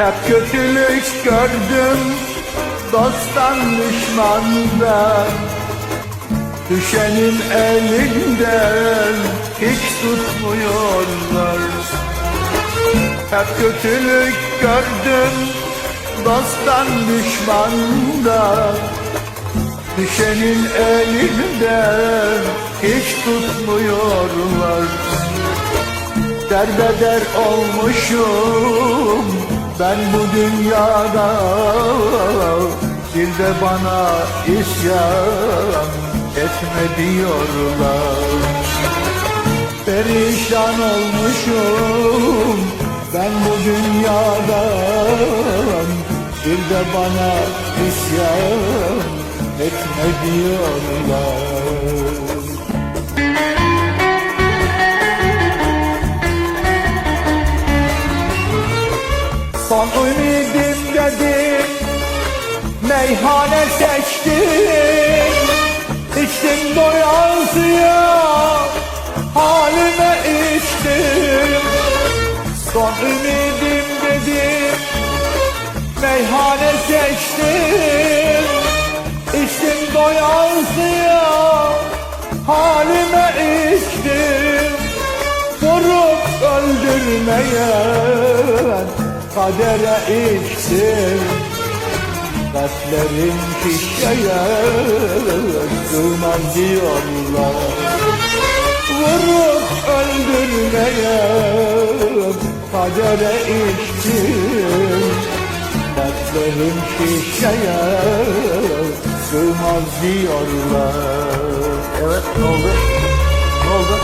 Hep kötülük gördüm dosttan düşmandan Düşenin elinden hiç tutmuyorlar. Hep kötülük gördüm dosttan düşmandan Düşenin elinden hiç tutmuyorlar. Derbeder olmuşum ben bu dünyada Bir de bana isyan etme diyorlar. Perişan olmuşum ben bu dünyada Bir de bana isyan etme diyorlar Meyhane seçtim İçtim doyasıya Halime içtim. Son ümidim dedim Meyhane seçtim. İçtim doyasıya Halime içtim. Vurup öldürmeyen kadere içtim Dertlerim şişeye sığmaz diyorlar Vurup öldürmeyen kadere içtim Dertlerim şişeye sığmaz diyorlar Evet ne oldu? Ne oldu?